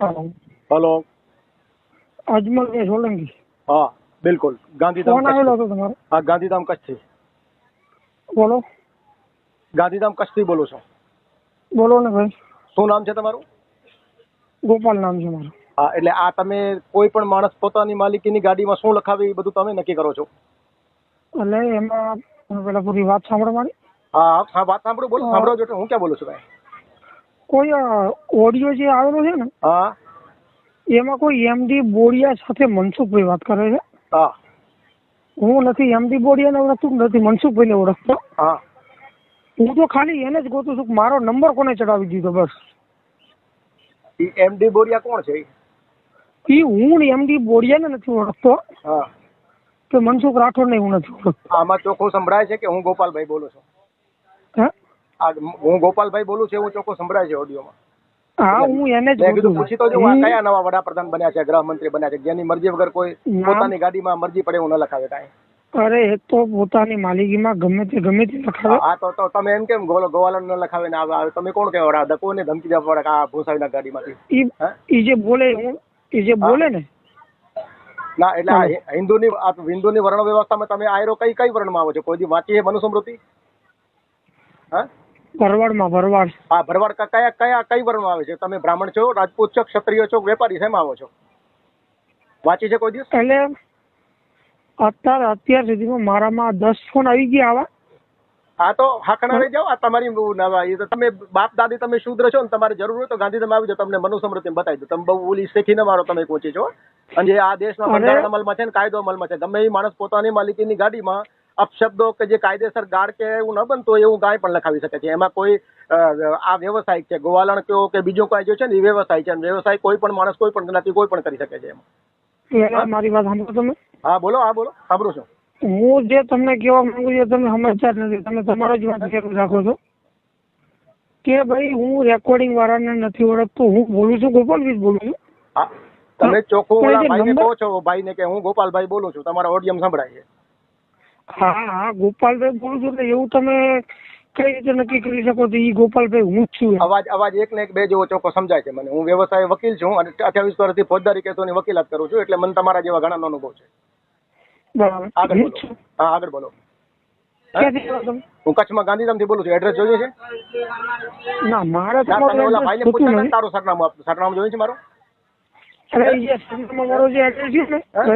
હાલો. Hello Ajmalbhai Solanki? હા બિલકુલ. Gandhidham phone આવેલો કચ્છ હતો તમારો? હા ગાંધીધામ કચ્છથી બોલો. ગાંધીધામ કચ્છથી બોલો છો. બોલો ને ભાઈ. શું નામ છે તમારું? ગોપાલ નામ છે મારું. હા એટલે આ તમે કોઈ પણ માણસ પોતાની માલિકીની ગાડીમાં શું લખાવે એ બધું તમે નક્કી કરો છો? એટલે એમાં પેલા પૂરી વાત સાંભળો મારી. હા હા વાત સાંભળો બોલો. સાંભળો જો હું ક્યાં બોલું છું ભાઈ? કોઈ ઓડિયો જે આવેલો છે ને હા. એમાં કોઈ એમડી બોડિયા સાથે મનસુખભાઈ વાત કરે છે? હા. હું નથી એમડી બોડિયાને ઓળખતું નથી મનસુખભાઈને ઓળખતો. હા. હું તો ખાલી એને જ ગોતું છું મારો નંબર કોને ચડાવી દીધો બસ. એમડી બોરિયા કોણ છે ઈ? એ હું એમડી બોડિયાને નથી ઓળખતો. હા. કે મનસુખ રાઠોડ ને હું નથી ઓળખતો. આમાં ચોખ્ખું સંભળાય છે કે હું ગોપાલભાઈ બોલું છું? હે? આ હું ગોપાલભાઈ બોલું છું એવું ચોખ્ખું સંભળાય છે ઓડિયોમાં હા હું એને જ કીધું પૂછી તો જો આ કયા નવા વડાપ્રધાન બન્યા છે ગૃહમંત્રી બન્યા છે જેની મરજી વગર કોઈ પોતાની ગાડીમાં મરજી પડે એવું ન લખાવે કાંઈ. અરે એ તો પોતાની માલિકીમાં ગમે તે ગમે તે લખાવે. હા તો તો તમે એમ કેમ ગોલો ગોવાલન ન લખાવે ને આવે તમે કોણ કહેવાડા દકો ને ધમકી દેવા પડે આ ભૂસાવીના ગાડીમાંથી? ઈ જે બોલે ઈ જે બોલે ને? ના એટલે હિન્દુની આ હિન્દુની વર્ણ વ્યવસ્થામાં તમે આયરો કઈ કઈ વર્ણમાં આવો છો? કોઈ દી વાંચી છે મનુસ્મૃતિ? હા? ભરવાડમાં ભરવાડ. હા ભરવાડ કયા કયા કઈ વર્ણમાં આવે છે? તમે બ્રાહ્મણ છો રાજપૂત છો ક્ષત્રિય છો વેપારી શેમાં આવો છો? વાંચી છે કોઈ દિવસ? એટલે અત્યારે અત્યાર સુધીમાં મારામાં દસ ફોન આવી ગયા આવા. હા તો હાકણા રહી જાઓ. આ તમારી નવા એ તો તમે બાપ દાદી તમે શુદ્ર છો ને તમારે જરૂર હોય તો ગાંધીધામ આવી જાઓ તમને મનુસ્મૃતિ બતાવી દો તમે બહુ ઓલી શીખી ન મારો તમે કોચી છો અને જે આ દેશના અરે. બંધારણ અમલમાં છે ને કાયદો અમલમાં છે. ગમે એ માણસ પોતાની માલિકીની ગાડીમાં અપશબ્દો કે જે કાયદેસર ગાળ કે એવું ન બનતું હોય એવું ગાય પણ લખાવી શકે છે. એમાં કોઈ આ વ્યવસાયિક છે. ગોવાલણ કયો કે બીજો કોઈ જે છે ને એ વ્યવસાય છે. વ્યવસાય કોઈ પણ માણસ કોઈ પણ જ્ઞાતિ કોઈ પણ કરી શકે છે એમાં. મારી વાત સાંભળો તમે? હા બોલો હા બોલો. સાંભળું છું. હું જે તમને કહેવા માંગુ છું તમે સમજતા જ નથી. તમે તમારો જ વાત ચાલુ રાખો છો. કે ભાઈ હું રેકોર્ડિંગ વાળાને નથી ઓળખતો. હું બોલું છું? ગોપાલભાઈ જ બોલું છું. તમે ચોખ્ખું ભાઈને કહો છો ભાઈને કે હું ગોપાલભાઈ બોલું છું. તમારા ઓડિયમ સંભળાય છે. હા હા ગોપાલભાઈ બોલું છું એટલે એવું તમે કઈ રીતે નક્કી કરી શકો તો ઈ ગોપાલભાઈ હું જ છું. અવાજ અવાજ એક ને એક બે જેવો ચોખ્ખો સમજાય છે મને. હું વ્યવસાય વકીલ છું અને અઠ્યાવીસ વર્ષથી ફોજદારી કેસોની વકીલાત કરું છું એટલે મને તમારા જેવા ઘણા અનુભવ છે. આગળ બોલો. હા આગળ બોલો. હું? કચ્છમાં ગાંધીધામથી બોલું છું. એડ્રેસ જોયું છે? ના મારે. તારું સરનામું સરનામું જોયું છે મારું?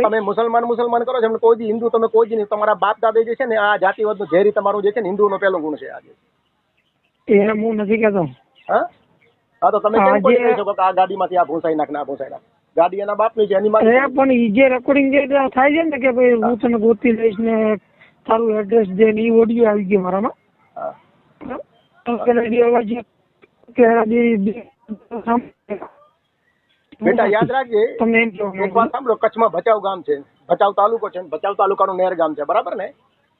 તમે મુસલમાન મુસલમાન કરો છો એમને કોઈ હિન્દુ તમે કોઈ નહીં તમારા બાપ દાદા જે છે ને આ જાતિવાદનું ઝેરી તમારું જે છે ને હિન્દુનો પહેલો ગુણ છે આજે એને હું નથી કેતો હા? તો તમે કેમ કહી શકો કે આ ગાડીમાંથી આ ભૂસાઈ નાખ ના ભૂસાઈ નાખ ગાડી એના બાપની છે એની માલિકી પણ ઈ જે રેકોર્ડિંગ જે થાય છે ને કે ભાઈ હું તને ગોતી લઈશ ને તારું એડ્રેસ દે ને ઈ ઓડિયો આવી ગયો મારામાં. હા. તો પેલા જે અવાજ કે બેટા યાદ રાખજે તમને એમ કહેવા એક વાત સાંભળો કચ્છમાં ભચાઉ ગામ છે. ભચાઉ તાલુકો છે ભચાઉ તાલુકાનું નેર ગામ છે બરાબર ને?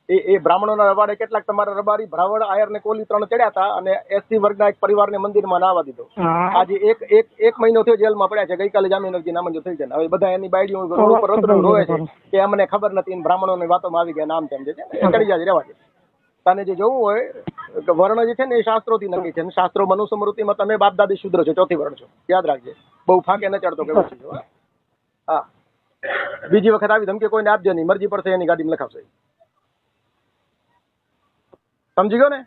એ એ બ્રાહ્મણોના રબાડે કેટલાક તમારા રબારી ભરાવડ આયર ને કોલી ત્રણ ચડ્યા હતા અને એસસી વર્ગના એક પરિવારને મંદિરમાં નાવા દીધો. આજે એક એક એક મહિનો થયો જેલમાં પડ્યા છે ગઈકાલે જામીન અરજી નામંજૂર થઈ છે હવે બધા એની બાયડીઓ રોડ ઉપર રોતરો રોવે છે કે અમને ખબર નથી ને બ્રાહ્મણોની વાતોમાં આવી ગયા નામ તેમ જે છે ચડી જાય રહેવા દે. તને જે જોવું હોય વર્ણ જે છે ને એ શાસ્ત્રોથી નક્કી છે. શાસ્ત્રો મનુસ્મૃતિમાં તમે બાપ દાદી શુદ્ર છો ચોથી વર્ણ છો. યાદ રાખજે. બહુ ફાંકે ન ચડતો કે હા? બીજી વખત આવી ધમકી કોઈને આપજો નહીં. મરજી પડશે એની ગાડીમાં લખાવશે. સમજી ગયો ને?